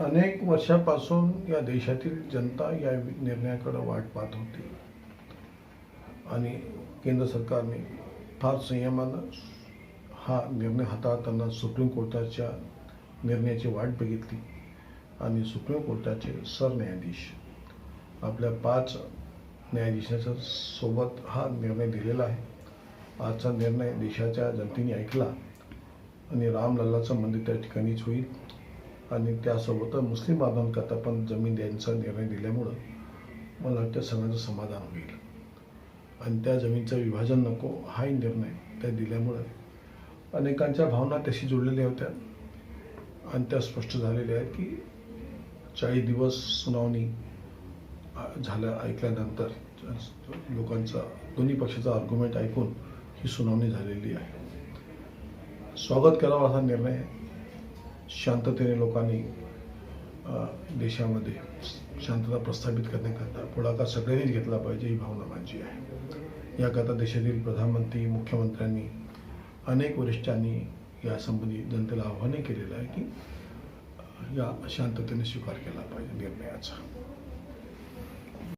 अनेक वर्षापासून या देशातील जनता या निर्णयाकडे वाट पाहत होती. आणि केंद्र सरकारने फार संयमानं हा निर्णय हाताळताना सुप्रीम कोर्टाच्या निर्णयाची वाट बघितली आणि सुप्रीम कोर्टाचे सरन्यायाधीश आपल्या पाच न्यायाधीशाच्या सोबत हा निर्णय दिलेला आहे. आजचा निर्णय देशाच्या जनतेने ऐकला आणि रामलल्लाचं मंदिर त्या ठिकाणीच होईल. आणि त्यासोबतच मुस्लिम बांधवांकरता पण जमीन द्यायचा निर्णय दिल्यामुळं मला वाटतं सगळ्यांचं समाधान होईल आणि त्या जमीनचं विभाजन नको हाही निर्णय त्या दिल्यामुळं अनेकांच्या भावना त्याशी जोडलेल्या होत्या. आणि त्या स्पष्ट झालेल्या आहेत की चाळीस दिवस सुनावणी झाल्या ऐकल्यानंतर लोकांचा दोन्ही पक्षाचा आर्ग्युमेंट ऐकून ही सुनावणी झालेली आहे. स्वागत करावा असा निर्णय आहे शांततेने लोकांनी देशामध्ये शांतता प्रस्थापित करण्याकरता पुढाकार सगळ्यांनीच घेतला पाहिजे ही भावना माझी आहे. याकरता देशातील प्रधानमंत्री मुख्यमंत्र्यांनी अनेक वरिष्ठांनी यासंबंधी जनतेला आव्हाने केलेलं आहे की या शांततेने स्वीकार केला पाहिजे निर्णयाचा.